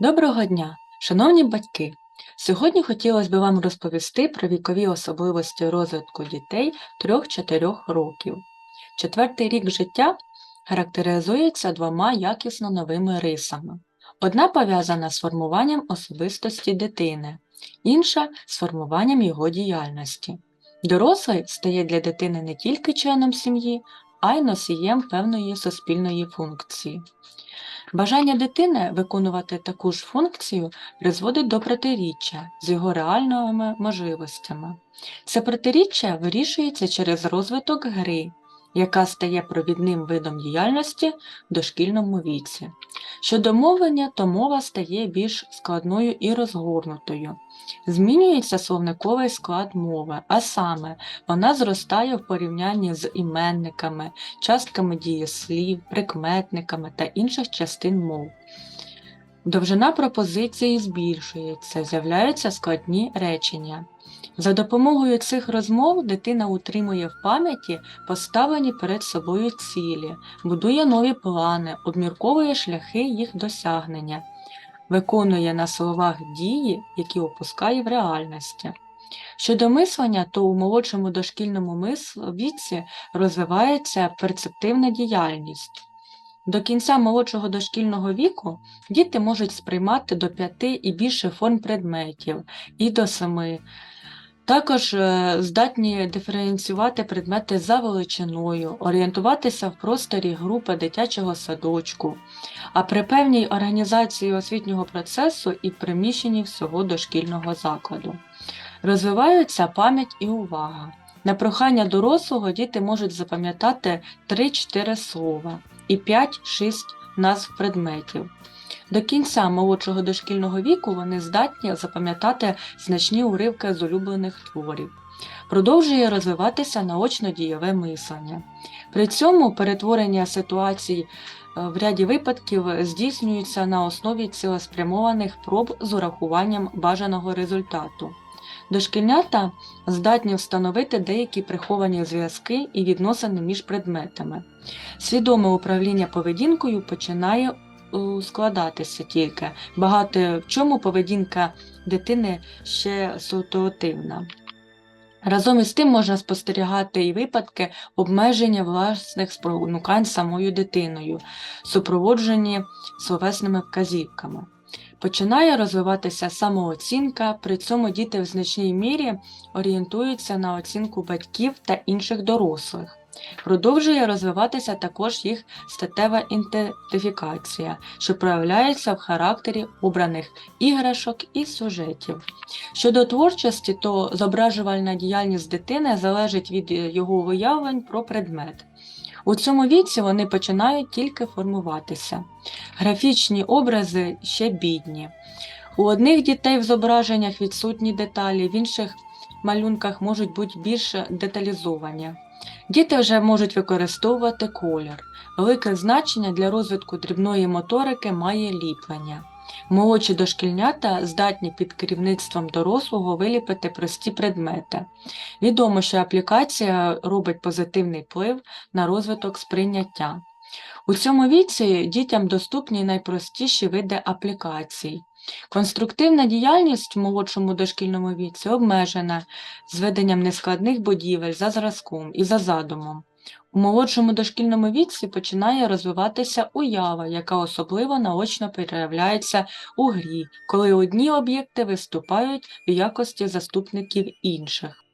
Доброго дня, шановні батьки! Сьогодні хотілося б вам розповісти про вікові особливості розвитку дітей 3-4 років. Четвертий рік життя характеризується двома якісно новими рисами. Одна пов'язана з формуванням особистості дитини, інша з формуванням його діяльності. Дорослий стає для дитини не тільки членом сім'ї, а й носієм певної суспільної функції. Бажання дитини виконувати таку ж функцію призводить до протиріччя з його реальними можливостями. Це протиріччя вирішується через розвиток гри, яка стає провідним видом діяльності в дошкільному віці. Щодо мовлення, то мова стає більш складною і розгорнутою. Змінюється словниковий склад мови, а саме вона зростає в порівнянні з іменниками, частками дієслів, прикметниками та інших частин мов. Довжина пропозиції збільшується, з'являються складні речення. За допомогою цих розмов дитина утримує в пам'яті поставлені перед собою цілі, будує нові плани, обмірковує шляхи їх досягнення, виконує на словах дії, які опускає в реальності. Щодо мислення, то у молодшому дошкільному віці розвивається перцептивна діяльність. До кінця молодшого дошкільного віку діти можуть сприймати до п'яти і більше форм предметів, і до семи. Також е, здатні диференціювати предмети за величиною, орієнтуватися в просторі групи дитячого садочку, а при певній організації освітнього процесу і приміщенні всього дошкільного закладу. Розвиваються пам'ять і увага. На прохання дорослого діти можуть запам'ятати 3-4 слова і 5-6 назв предметів. До кінця молодшого дошкільного віку вони здатні запам'ятати значні уривки з улюблених творів. Продовжує розвиватися наочно-дієве мислення. При цьому перетворення ситуацій е, в ряді випадків здійснюється на основі цілеспрямованих проб з урахуванням бажаного результату. Дошкільнята здатні встановити деякі приховані зв'язки і відносини між предметами. Свідоме управління поведінкою починає е, складатися тільки. Багато в чому поведінка дитини ще ситуативна. Разом із тим можна спостерігати і випадки обмеження власних спонукань самою дитиною, супроводжені словесними вказівками. Починає розвиватися самооцінка, при цьому діти в значній мірі орієнтуються на оцінку батьків та інших дорослих. Продовжує розвиватися також їх статева ідентифікація, що проявляється в характері обраних іграшок і сюжетів. Щодо творчості, то зображувальна діяльність дитини залежить від його виявлень про предмет. У цьому віці вони починають тільки формуватися. Графічні образи ще бідні. У одних дітей в зображеннях відсутні деталі, в інших малюнках можуть бути більш деталізовані. Діти вже можуть використовувати колір. Велике значення для розвитку дрібної моторики має ліплення. Молодші дошкільнята здатні під керівництвом дорослого виліпити прості предмети. Відомо, що аплікація робить позитивний вплив на розвиток сприйняття. У цьому віці дітям доступні найпростіші види аплікацій. Конструктивна діяльність в молодшому дошкільному віці обмежена зведенням нескладних будівель за зразком і за задумом. У молодшому дошкільному віці починає розвиватися уява, яка особливо наочно проявляється у грі, коли одні об'єкти виступають в якості заступників інших.